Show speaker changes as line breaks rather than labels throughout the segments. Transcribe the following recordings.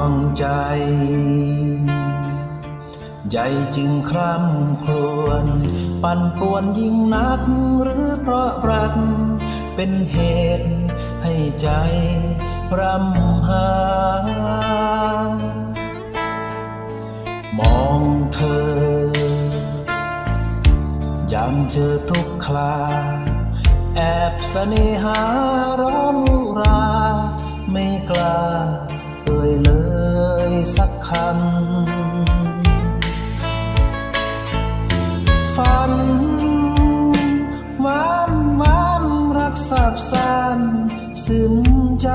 วงใจใหญ่จึงคร่ำครวญปั่นป่วนยิ่งนักหรือเพราะรัก เป็นเหตุให้ใจรำหามองเธอยามเจอทุกคลา แอบเสน่หาร้องรา ไม่กล้า สักคำฝันหวานหวานรักสับสานซึมใจ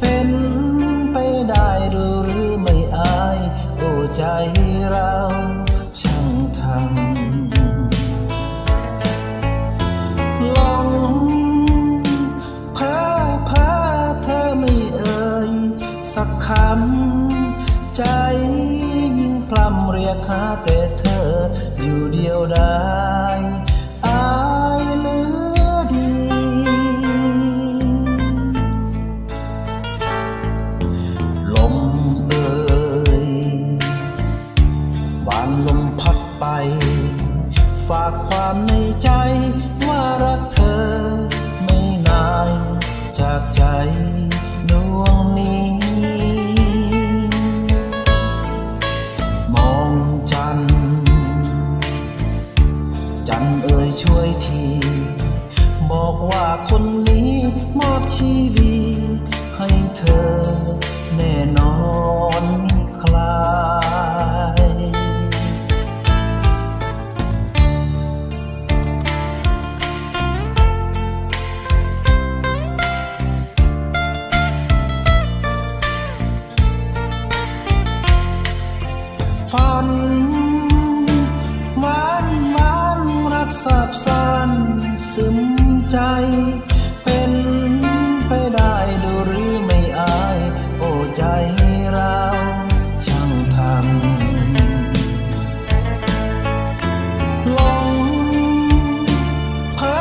เป็นไปได้ดหรือไม่อาย โอ้ใจเราช่างทำหลงเพ้อเพ้อเธอไม่เอ่ยสักคำ ใจยิ่งพร่ำเรียกหาแต่เธออยู่เดียวได้อายเหลือดี ลมเอ่ยบานลมพัดไป ฝากความในใจว่ารักเธอไม่นานจากใจดวงนี้ คนนี้มอบชีวิตให้เธอแน่นอนมิคลายฝันหวานหวานรักสับสานซึม ใจ เป็นไปได้ดูหรือไม่อาย โอ้ใจเราช่างทำหลงเพ้อ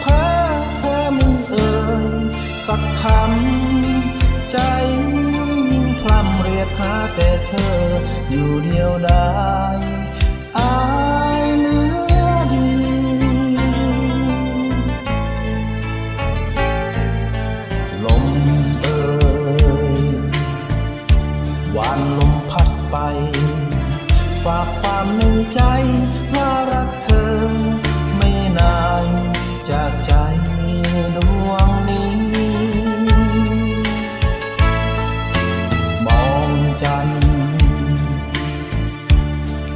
เพ้อเธอไม่เอ่ยสักคำใจยิ่งพร่ำเรียกหาแต่เธออยู่เดียวได้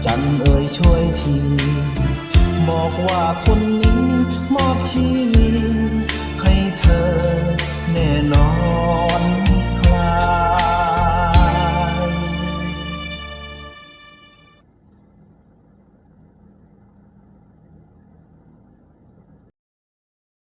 จันเอ่ยช่วยที บอกว่าคนนี้มอบชีวิตให้เธอ